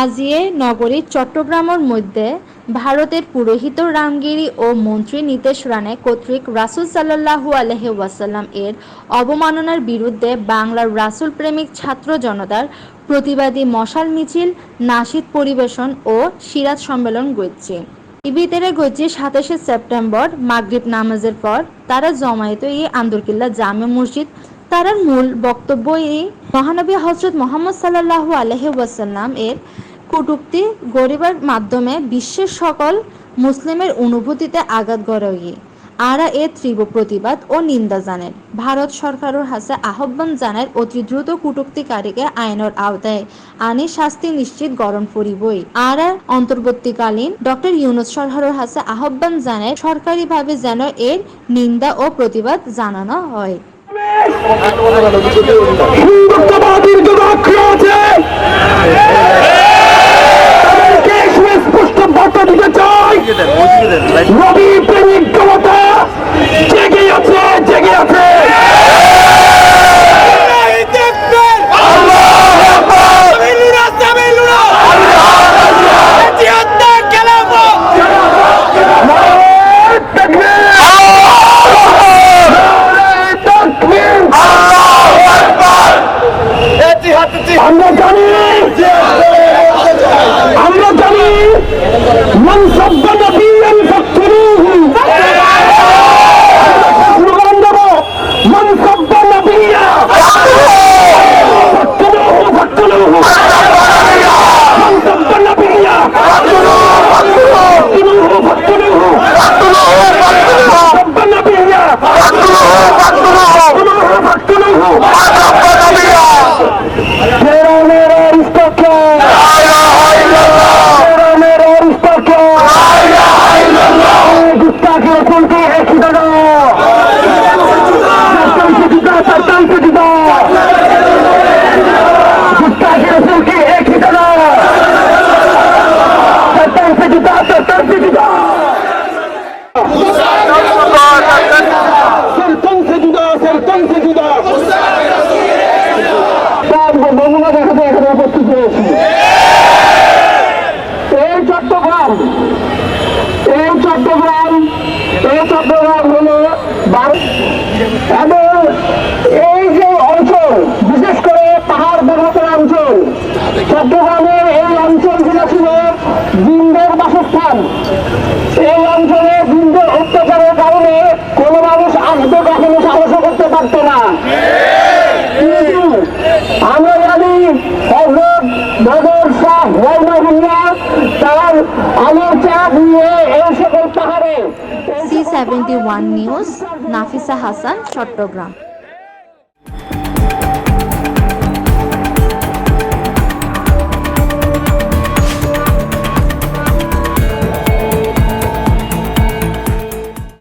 আজিয়ে নগরীর চট্টগ্রামের মধ্যে ভারতের পুরোহিত রামগিরি ও মন্ত্রী নীতেশ রানে কর্তৃক রাসূল সাল্লাল্লাহু আলাইহি ওয়াসাল্লাম এর অবমাননার বিরুদ্ধে বাংলার রাসূল প্রেমিক ছাত্র জনতার প্রতিবাদী মশাল মিছিল নাশিদ পরিবেশন ও সিরাজ সম্মেলন গইছে ইবিতেরে গইছে সাতাশে সেপ্টেম্বর মাগরিব নামাজের পর তারা জমায়েত এই আন্দরকিল্লা জামে মসজিদ। তারার মূল বক্তব্য এই মহানবী হজরত মোহাম্মদ সাল্লাল্লাহু আলহি ওয়াসাল্লাম এর কটূক্তি গরিবার মাধ্যমে বিশ্বের সকল মুসলিমের অনুভূতিতে আঘাত গড়াই আরা এর তীব্র প্রতিবাদ ও নিন্দা জানেন ভারত সরকারের হাতে আহ্বান জানায়, অতি দ্রুত কটূক্তিকারীকে আইনের আওতায় আনি শাস্তি নিশ্চিত গরম করিবই আরা অন্তর্বর্তীকালীন ডক্টর ইউনুস সরকারের হাতে আহ্বান জানায়, সরকারিভাবে যেন এর নিন্দা ও প্রতিবাদ জানানো হয়। হিন্দুত্ববাদীর আছে। আমরা জানি আমরা জানি মান সাব্বা এখানে উপস্থিত হয়েছি এই চট্টগ্রাম এই চট্টগ্রাম এই চট্টগ্রাম হলো এবং এই যে অঞ্চল বিশেষ করে পাহাড় পর্বতের অঞ্চল চট্টগ্রামের এই অঞ্চলগুলো ছিল জিন্দের বাসস্থান এই অঞ্চলে জিন্দের অত্যাচারের কারণে কোনো মানুষ আসতে কখনো সাহস করতে পারত না। কিন্তু আমরা জানি হজরত বদর শাহ রহমাহুল্লাহ তার আমার চাপ নিয়ে এই সকল পাহাড়ে C seventy one news Nafisa Hasan Chattogram.